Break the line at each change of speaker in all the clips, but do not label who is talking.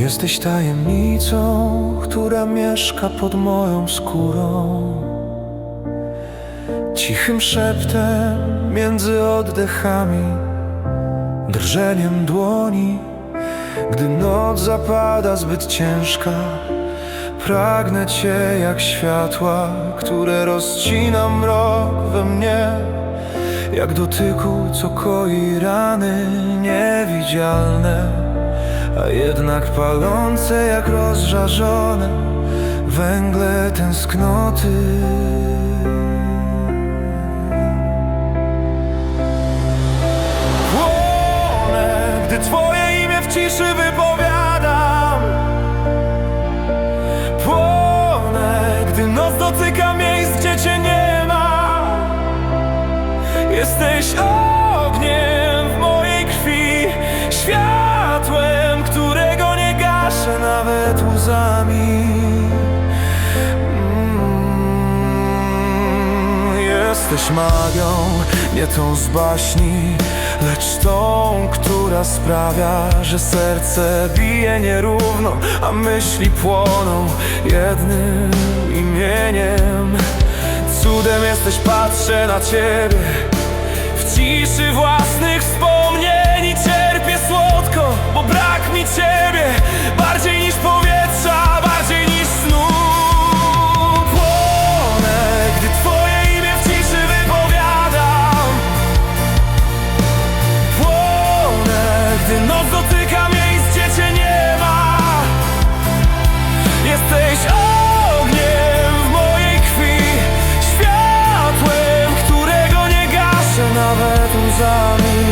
Jesteś tajemnicą, która mieszka pod moją skórą. Cichym szeptem między oddechami, drżeniem dłoni, gdy noc zapada zbyt ciężka. Pragnę Cię jak światła, które rozcina mrok we mnie, jak dotyku, co koi rany niewidzialne, a jednak palące jak rozżarzone węgle tęsknoty. Płonę, gdy Twoje imię w ciszy wypowiadam. Płonę, gdy noc dotyka miejsc, gdzie Cię nie ma. Jesteś łzami. Mm, Jesteś magią, nie tą z baśni, lecz tą, która sprawia, że serce bije nierówno, a myśli płoną jednym imieniem. Cudem jesteś, patrzę na ciebie w ciszy własnych wspomnień łzami.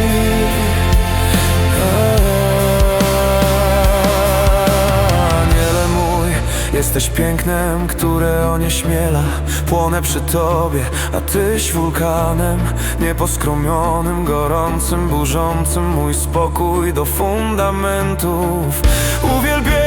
Aniele mój, jesteś pięknem, które onieśmiela. Płonę przy tobie, a tyś wulkanem. Nieposkromionym, gorącym, burzącym Mój spokój do fundamentów. Uwielbiam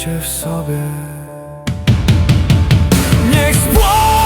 życie w sobie. Niech spłonie